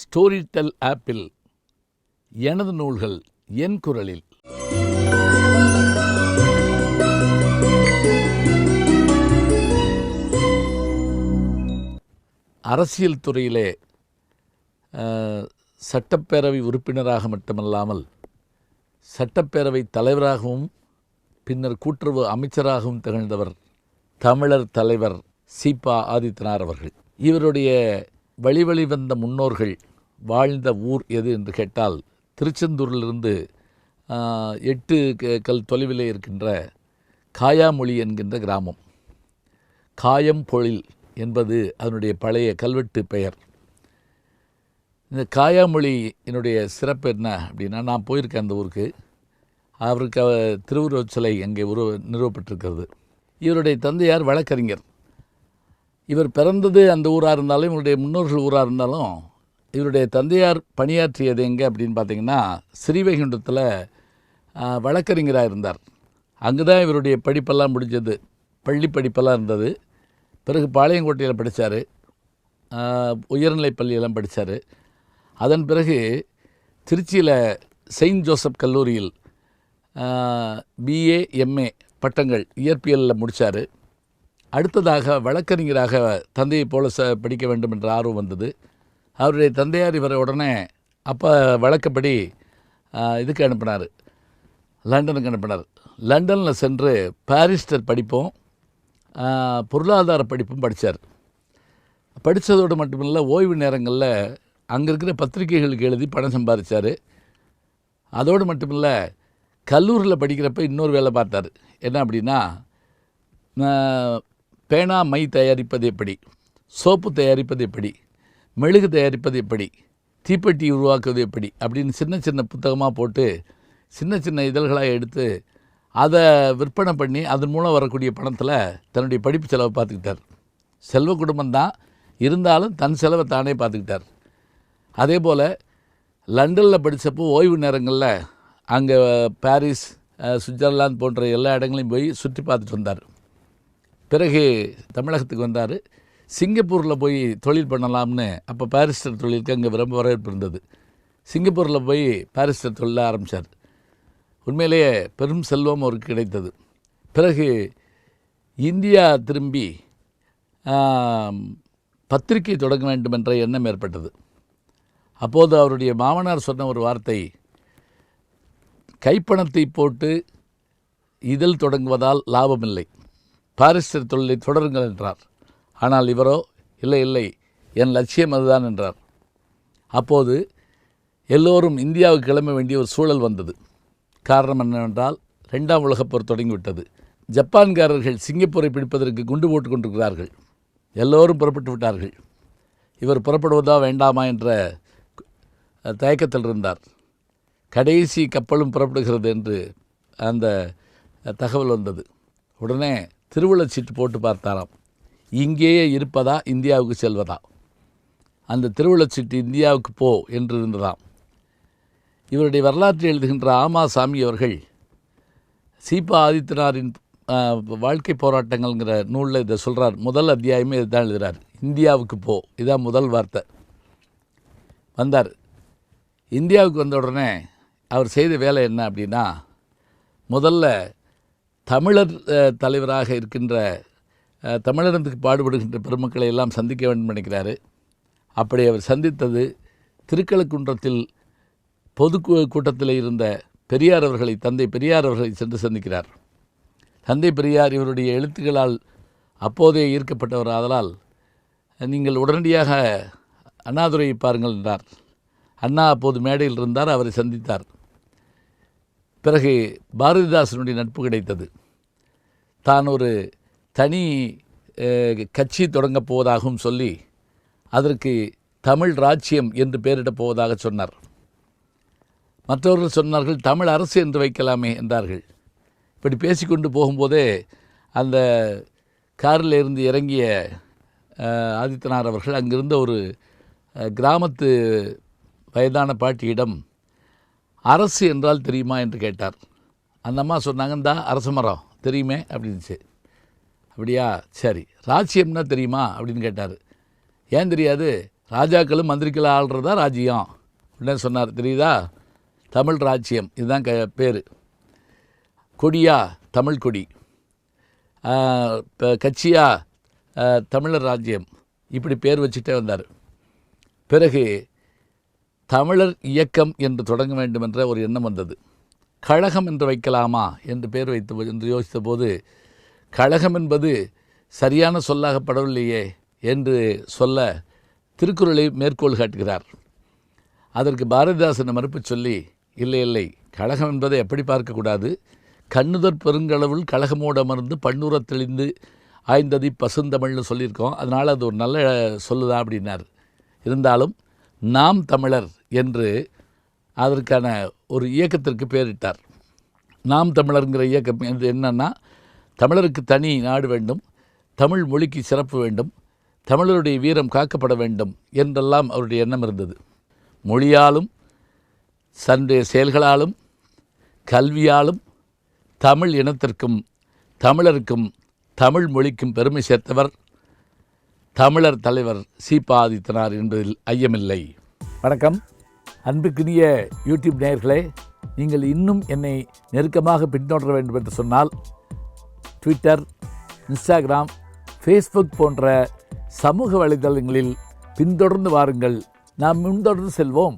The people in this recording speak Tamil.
ஸ்டோரி டெல் ஆப்பில் எனது நூல்கள் என் குரலில். அரசியல் துறையிலே சட்டப்பேரவை உறுப்பினராக மட்டுமல்லாமல் சட்டப்பேரவை தலைவராகவும் பின்னர் கூட்டுறவு அமைச்சராகவும் திகழ்ந்தவர் தமிழர் தலைவர் சீபா ஆதித்தனார் அவர்கள். இவருடைய வழிவழி வந்த முன்னோர்கள் வாழ்ந்த ஊர் எது என்று கேட்டால் திருச்செந்தூரிலிருந்து எட்டு க- கல் தொலைவிலே இருக்கின்ற காயாமொழி என்கின்ற கிராமம். காயம் பொழில் என்பது அதனுடைய பழைய கல்வெட்டு பெயர். இந்த காயாமொழி என்னுடைய சிறப்பு என்ன அப்படின்னா நான் போயிருக்கேன் அந்த ஊருக்கு. அவருக்கு திருவுருவச் சிலை அங்கே உருவ நிறுவப்பட்டிருக்கிறது. இவருடைய தந்தையார் வழக்கறிஞர். இவர் பிறந்தது அந்த ஊராக இருந்தாலும் இவருடைய முன்னோர்கள் ஊராக இருந்தாலும் இவருடைய தந்தையார் பணியாற்றியது எங்கே அப்படின்னு பார்த்தீங்கன்னா ஸ்ரீவைகுண்டத்தில் வழக்கறிஞராக இருந்தார். அங்கே தான் இவருடைய படிப்பெல்லாம் முடிஞ்சது. பள்ளி படிப்பெல்லாம் இருந்தது. பிறகு பாளையங்கோட்டையில் படித்தார் உயர்நிலை பள்ளியெல்லாம் படித்தார் அதன் பிறகு திருச்சியில் செயின்ட் ஜோசப் கல்லூரியில் பிஏ எம்ஏ பட்டங்கள் இயற்பியலில் முடித்தார் அடுத்ததாக வழக்கறிஞராக தந்தையை போல ச படிக்க வேண்டும் என்ற ஆர்வம் வந்தது. அவருடைய தந்தையார் இவரை உடனே அப்போ வழக்கப்படி இதுக்கு அனுப்பினார். லண்டனுக்கு அனுப்பினார். லண்டனில் சென்று பாரிஸ்டர் படிப்பும் பொருளாதார படிப்பும் படித்தார் படித்ததோடு மட்டுமில்லை ஓய்வு நேரங்களில் அங்கே இருக்கிற பத்திரிகைகளுக்கு எழுதி பணம் சம்பாதிச்சார் அதோடு மட்டுமில்லை கல்லூரியில் படிக்கிறப்ப இன்னொரு வேலை பார்த்தார். என்ன அப்படின்னா பேனா மை தயாரிப்பது எப்படி? சோப்பு தயாரிப்பது எப்படி? மெழுகு தயாரிப்பது எப்படி? தீப்பெட்டி உருவாக்குவது எப்படி? அப்படின்னு சின்ன சின்ன புத்தகமாக போட்டு சின்ன சின்ன இதழ்களாக எடுத்து அதை விற்பனை பண்ணி அதன் மூலம் வரக்கூடிய பணத்தில் தன்னுடைய படிப்பு செலவை பார்த்துக்கிட்டார். செல்வ குடும்பம்தான் இருந்தாலும் தன் செலவை தானே பார்த்துக்கிட்டார். அதே போல் லண்டனில் படித்தப்போ ஓய்வு நேரங்களில் அங்கே பாரிஸ் சுவிட்சர்லாந்து போன்ற எல்லா இடங்களையும் போய் சுற்றி பார்த்துட்டு வந்தார். பிறகு தமிழகத்துக்கு வந்தார். சிங்கப்பூரில் போய் தொழில் பண்ணலாம்னு அப்போ பாரிஸ்டர் தொழிலுக்கு அங்கே ரொம்ப வரவேற்பு இருந்தது. சிங்கப்பூரில் போய் பாரிஸ்டர் தொழில ஆரம்பித்தார் உண்மையிலேயே பெரும் செல்வம் அவருக்கு கிடைத்தது. பிறகு இந்தியா திரும்பி பத்திரிக்கை பத்திரிகை தொடங்க வேண்டும் என்ற எண்ணம் ஏற்பட்டது. அப்போது அவருடைய மாமனார் சொன்ன ஒரு வார்த்தை கைப்பணத்தை போட்டு இதழ் தொடங்குவதால் லாபமில்லை. பாரிஸ்டர் தொழிலை தொடருங்கள் என்றார். ஆனால் இவரோ இல்லை இல்லை என் லட்சியம் அதுதான் என்றார். அப்போது எல்லோரும் இந்தியாவுக்கு கிளம்ப வேண்டிய ஒரு சூழல் வந்தது. காரணம் என்னவென்றால் ரெண்டாம் உலகப் போர் தொடங்கிவிட்டது. ஜப்பான்காரர்கள் சிங்கப்பூரை பிடிப்பதற்கு குண்டு போட்டுக் கொண்டிருக்கிறார்கள். எல்லோரும் புறப்பட்டு விட்டார்கள். இவர் புறப்படுவதா வேண்டாமா என்ற தயக்கத்தில் இருந்தார். கடைசி கப்பலும் புறப்படுகிறது என்று அந்த தகவல் வந்தது. உடனே திருவிழா சீட்டு போட்டு பார்த்தாராம். இங்கேயே இருப்பதா இந்தியாவுக்கு செல்வதா? அந்த திருவிழச்சீட்டு இந்தியாவுக்கு போ என்று இருந்ததாம். இவருடைய வரலாற்றை எழுதுகின்ற ஆமாசாமி அவர்கள் சீபா ஆதித்யநாரின் வாழ்க்கை போராட்டங்கள்ங்கிற நூலில் இதை சொல்கிறார் முதல் அத்தியாயமே இதுதான் எழுதுகிறார் இந்தியாவுக்கு போ. இதான் முதல் வார்த்தை. வந்தார். இந்தியாவுக்கு வந்த உடனே அவர் செய்த வேலை என்ன அப்படின்னா முதல்ல தமிழர் தலைவராக இருக்கின்ற அஹ், தமிழனத்துக்கு பாடுபடுகின்ற பெருமக்களை எல்லாம் சந்திக்க வேண்டும் நினைக்கிறாரு. அப்படி அவர் சந்தித்தது திருக்கழுக்குன்றத்தில் பொது கூ- கூட்டத்தில் இருந்த பெரியார் அவர்களை தந்தை பெரியார் அவர்களை சென்று சந்திக்கிறார். தந்தை பெரியார் இவருடைய எழுத்துக்களால் அப்போதே ஈர்க்கப்பட்டவர். ஆதலால் நீங்கள் உடனடியாக அண்ணாதுரையை பாருங்கள் என்றார். அண்ணா அப்போது மேடையில் இருந்தார் அவரை சந்தித்தார். பிறகு பாரதிதாசனுடைய நட்பு கிடைத்தது. தான் ஒரு தனி கட்சி தொடங்கப் போவதாகவும் சொல்லி அதற்கு தமிழ் ராஜ்யம் என்று பெயரிடப் போவதாக சொன்னார். மற்றவர்கள் சொன்னார்கள் தமிழ் அரசு என்று வைக்கலாமே என்றார்கள். இப்படி பேசிக்கொண்டு போகும்போதே அந்த காரில் இருந்து இறங்கிய ஆதித்தனார் அவர்கள் அங்கிருந்த ஒரு கிராமத்து வயதான பாட்டியிடம் அரசு என்றால் தெரியுமா? என்று கேட்டார். அந்த அம்மா சொன்னாங்க இந்தா அரச மரம் தெரியுமே? அப்படின்னுச்சு. அப்படியா? சரி. ராஜ்யம்னா தெரியுமா? அப்படின்னு கேட்டார். ஏன் தெரியாது? ராஜாக்களும் மந்திரிகளும் ஆள்றதா ராஜ்யம். அப்படின்னு சொன்னார் தெரியுதா? தமிழ் ராஜ்யம். இதுதான் க பேர். கொடியா? தமிழ் கொடி. கட்சியா? தமிழர் ராஜ்யம். இப்படி பேர் வச்சுட்டே வந்தார். பிறகு தமிழர் இயக்கம் என்று தொடங்க வேண்டும் என்ற ஒரு எண்ணம் வந்தது. கழகம் என்று வைக்கலாமா? என்று பேர் வைத்து என்று யோசித்த போது கழகம் என்பது சரியான சொல்லாகப்படவில்லையே என்று சொல்ல திருக்குறளை மேற்கோள் காட்டுகிறார். அதற்கு பாரதிதாசன் மறுப்பு சொல்லி இல்லை இல்லை கழகம் என்பதை எப்படி பார்க்கக்கூடாது கண்ணுதற் பெருங்களவில் கழகமோடு அமர்ந்து பண்ணுற தெளிந்து ஆய்ந்ததி பசுந்தமிழ்னு சொல்லியிருக்கோம். அதனால் அது ஒரு நல்ல சொல்லுதான் அப்படின்னார். இருந்தாலும் நாம் தமிழர் என்று அதற்கான ஒரு இயக்கத்திற்கு பேரிட்டார். நாம் தமிழருங்கிற இயக்கம் என்னன்னா தமிழருக்கு தனி நாடு வேண்டும் தமிழ் மொழிக்கு சிறப்பு வேண்டும் தமிழருடைய வீரம் காக்கப்பட வேண்டும் என்றெல்லாம் அவருடைய எண்ணம் இருந்தது. மொழியாலும் தன்னுடைய செயல்களாலும் கல்வியாலும் தமிழ் இனத்திற்கும் தமிழருக்கும் தமிழ் மொழிக்கும் பெருமை சேர்த்தவர் தமிழர் தலைவர் சீபா ஆதித்தனார் என்பதில் ஐயமில்லை. வணக்கம். அன்புக்குரிய யூடியூப் நேயர்களே நீங்கள் இன்னும் என்னை நெருக்கமாக பின்தொடர வேண்டும் என்று சொன்னால் ட்விட்டர் இன்ஸ்டாகிராம் ஃபேஸ்புக் போன்ற சமூக வலைதளங்களில் பின்தொடர்ந்து வாருங்கள். நாம் முன்தொடர்ந்து செல்வோம்.